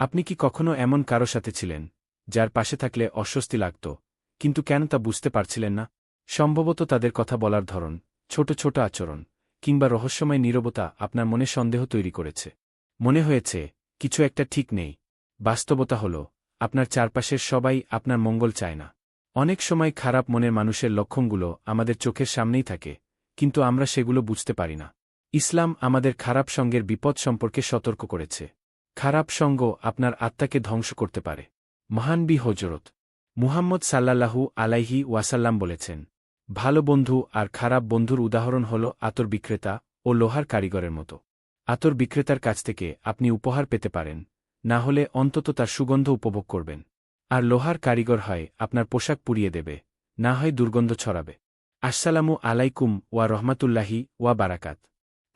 আপনি কি কখনো এমন কারও সাথে ছিলেন, যার পাশে থাকলে অস্বস্তি লাগত, কিন্তু কেন তা বুঝতে পারছিলেন না? সম্ভবত তাদের কথা বলার ধরন, ছোট ছোট আচরণ, কিংবা রহস্যময় নীরবতা আপনার মনে সন্দেহ তৈরি করেছে। মনে হয়েছে, কিছু একটা ঠিক নেই। বাস্তবতা হল, আপনার চারপাশের সবাই আপনার মঙ্গল চায় না। অনেক সময় খারাপ মনের মানুষের লক্ষণগুলো আমাদের চোখের সামনেই থাকে, কিন্তু আমরা সেগুলো বুঝতে পারি না। ইসলাম আমাদের খারাপ সঙ্গের বিপদ সম্পর্কে সতর্ক করেছে। খারাপ সঙ্গ আপনার আত্মাকে ধ্বংস করতে পারে। মহান বি হজরত। মুহাম্মদ সাল্লাল্লাহু আলাইহি ওয়াসাল্লাম বলেছেন, ভালো বন্ধু আর খারাপ বন্ধুর উদাহরণ হল আতর বিক্রেতা ও লোহার কারিগরের মতো। আতর বিক্রেতার কাছ থেকে আপনি উপহার পেতে পারেন, না হলে অন্তত তার সুগন্ধ উপভোগ করবেন। আর লোহার কারিগর হয় আপনার পোশাক পুড়িয়ে দেবে, না হয় দুর্গন্ধ ছড়াবে। আসসালামু আলাইকুম ওয়া রহমাতুল্লাহি ওয়া বারাকাত।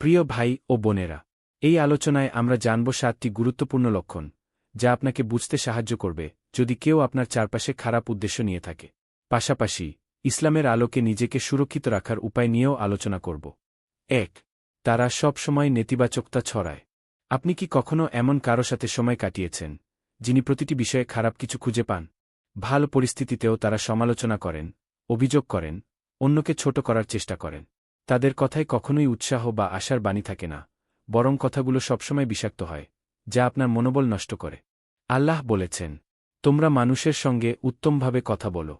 প্রিয় ভাই ও বোনেরা এই আলোচনায় আমরা জানব সাতটি গুরুত্বপূর্ণ লক্ষণ, যা আপনাকে বুঝতে সাহায্য করবে যদি কেউ আপনার চারপাশে খারাপ উদ্দেশ্য নিয়ে থাকে। পাশাপাশি, ইসলামের আলোকে নিজেকে সুরক্ষিত রাখার উপায় নিয়েও আলোচনা করব। এক, তারা সব সময় নেতিবাচকতা ছড়ায়। আপনি কি কখনো এমন কারও সাথে সময় কাটিয়েছেন, যিনি প্রতিটি বিষয়ে খারাপ কিছু খুঁজে পান? ভালো পরিস্থিতিতেও তারা সমালোচনা করেন, অভিযোগ করেন, অন্যকে ছোট করার চেষ্টা করেন। তাদের কথায় কখনোই উৎসাহ বা আশার বাণী থাকে না। বরং কথাগুলো সবসময় বিষাক্ত হয়, যা আপনার মনোবল নষ্ট করে। আল্লাহ বলেছেন, তোমরা মানুষের সঙ্গে উত্তমভাবে কথা বলো।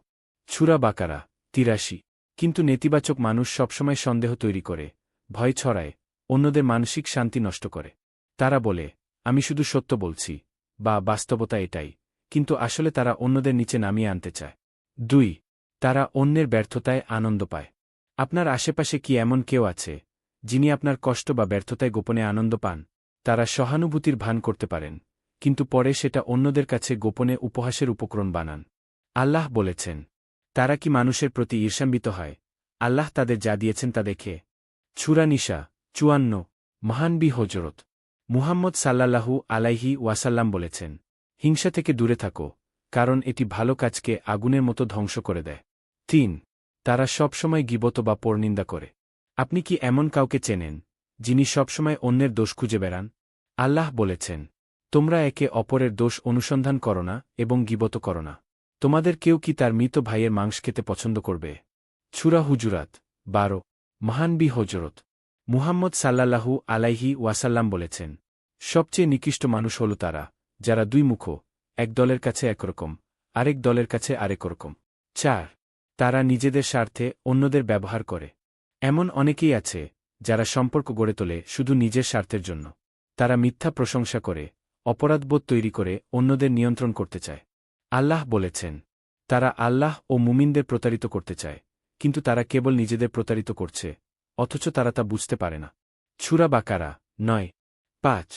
ছুরা বাকারা, তিরাশি। কিন্তু নেতিবাচক মানুষ সবসময় সন্দেহ তৈরি করে, ভয় ছড়ায়, অন্যদের মানসিক শান্তি নষ্ট করে। তারা বলে, আমি শুধু সত্য বলছি, বা বাস্তবতা এটাই, কিন্তু আসলে তারা অন্যদের নিচে নামিয়ে আনতে চায়। দুই, তারা অন্যের ব্যর্থতায় আনন্দ পায়। আপনার আশেপাশে কি এমন কেউ আছে যিনি আপনার কষ্ট বা ব্যর্থতায় গোপনে আনন্দ পান, তারা সহানুভূতির ভান করতে পারেন, কিন্তু পরে সেটা অন্যদের কাছে গোপনে উপহাসের উপকরণ বানান। আল্লাহ বলেছেন, তারা কি মানুষের প্রতি ঈর্ষাম্বিত হয়? আল্লাহ তাদের যা দিয়েছেন তা দেখে। ছুরানিশা চুয়ান্ন মহানবি হজরত। মুহাম্মদ সাল্লাল্লাহু আলাইহি ওয়াসাল্লাম বলেছেন, হিংসা থেকে দূরে থাকো, কারণ এটি ভালো কাজকে আগুনের মতো ধ্বংস করে দেয়। তিন, তারা সবসময় গিবত বা পরনিন্দা করে। আপনি কি এমন কাউকে চেনেন, যিনি সবসময় অন্যের দোষ খুঁজে বেড়ান? আল্লাহ বলেছেন, তোমরা একে অপরের দোষ অনুসন্ধান করো না এবং গিবত করো না। তোমাদের কেউ কি তার মৃত ভাইয়ের মাংস খেতে পছন্দ করবে? ছুরা হুজুরাত, বারো মহানবি হজরত। মুহাম্মদ সাল্লাল্লাহু আলাইহি ওয়াসাল্লাম বলেছেন, সবচেয়ে নিকৃষ্ট মানুষ হল তারা, যারা দুই মুখ, এক দলের কাছে একরকম আরেক দলের কাছে আরেক রকম। চার, তারা নিজেদের স্বার্থে অন্যদের ব্যবহার করে। এমন অনেকেই আছে, যারা সম্পর্ক গড়ে তোলে শুধু নিজের স্বার্থের জন্য। তারা মিথ্যা প্রশংসা করে, অপরাধবোধ তৈরি করে অন্যদের নিয়ন্ত্রণ করতে চায়। আল্লাহ বলেছেন, তারা আল্লাহ ও মুমিনদের প্রতারিত করতে চায়, কিন্তু তারা কেবল নিজেদের প্রতারিত করছে, অথচ তারা তা বুঝতে পারে না। ছুরা বাকারা, নয়, পাঁচ,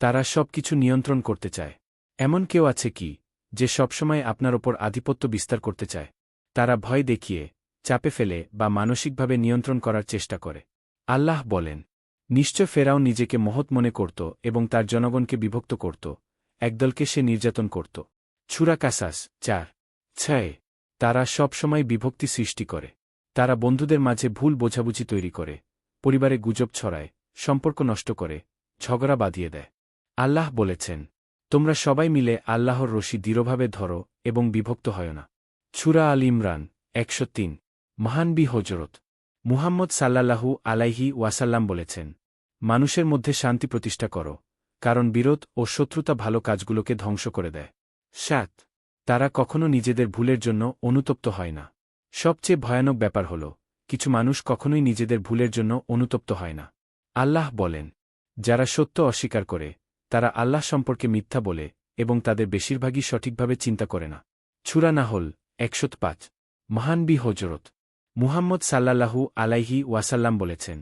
তারা সব কিছু নিয়ন্ত্রণ করতে চায়। এমন কেউ আছে কি, যে সবসময় আপনার ওপর আধিপত্য বিস্তার করতে চায়। তারা ভয় দেখিয়ে চাপে ফেলে বা মানসিকভাবে নিয়ন্ত্রণ করার চেষ্টা করে। আল্লাহ বলেন, নিশ্চয় ফেরাও নিজেকে মহৎ মনে করত এবং তার জনগণকে বিভক্ত করত, একদলকে সে নির্যাতন করত। ছুরা কাসাস, চার, ছয়, তারা সবসময় বিভক্তি সৃষ্টি করে। তারা বন্ধুদের মাঝে ভুল বোঝাবুঝি তৈরি করে, পরিবারে গুজব ছড়ায়, সম্পর্ক নষ্ট করে, ঝগড়া বাঁধিয়ে দেয়। আল্লাহ বলেছেন, তোমরা সবাই মিলে আল্লাহর রশি দৃঢ়ভাবে ধরো এবং বিভক্ত হয় না। ছুরা আল ইমরান, একশো তিন মহানবি হজরত। মুহাম্মদ সাল্লাল্লাহু আলাইহি ওয়াসাল্লাম বলেছেন, মানুষের মধ্যে শান্তি প্রতিষ্ঠা করো, কারণ বিরোধ ও শত্রুতা ভালো কাজগুলোকে ধ্বংস করে দেয়। সাত, তারা কখনো নিজেদের ভুলের জন্য অনুতপ্ত হয় না। সবচেয়ে ভয়ানক ব্যাপার হল, কিছু মানুষ কখনোই নিজেদের ভুলের জন্য অনুতপ্ত হয় না। আল্লাহ বলেন, যারা সত্য অস্বীকার করে, তারা আল্লাহ সম্পর্কে মিথ্যা বলে এবং তাদের বেশিরভাগই সঠিকভাবে চিন্তা করে না। ছুরা না হল একশত পাঁচ। মহানবি হজরত। মুহাম্মদ সাল্লাল্লাহু আলাইহি ওয়াসাল্লাম বলেছেন,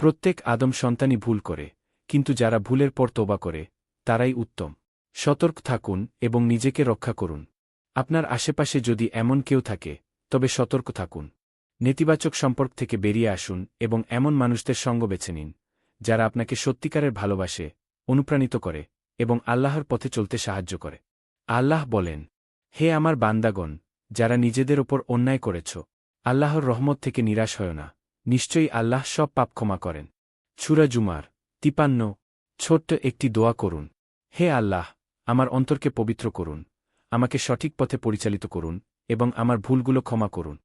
প্রত্যেক আদম সন্তানই ভুল করে, কিন্তু যারা ভুলের পর তোবা করে, তারাই উত্তম। সতর্ক থাকুন এবং নিজেকে রক্ষা করুন। আপনার আশেপাশে যদি এমন কেউ থাকে, তবে সতর্ক থাকুন। নেতিবাচক সম্পর্ক থেকে বেরিয়ে আসুন এবং এমন মানুষদের সঙ্গ বেছে নিন, যারা আপনাকে সত্যিকারের ভালোবাসে, অনুপ্রাণিত করে এবং আল্লাহর পথে চলতে সাহায্য করে। আল্লাহ বলেন, হে আমার বান্দাগণ, যারা নিজেদের ওপর অন্যায় করেছ আল্লাহর রহমত থেকে নিরাশ হয় না। নিশ্চয়ই আল্লাহ সব পাপ ক্ষমা করেন। ছুরা জুমার তিপান্ন, ছোট্ট একটি দোয়া করুন। হে আল্লাহ, আমার অন্তরকে পবিত্র করুন, আমাকে সঠিক পথে পরিচালিত করুন এবং আমার ভুলগুলো ক্ষমা করুন।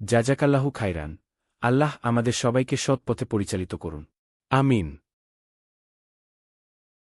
জাজাকাল্লাহু খাইরান আল্লাহ আমাদের সবাইকে সৎ পথে পরিচালিত করুন। আমিন।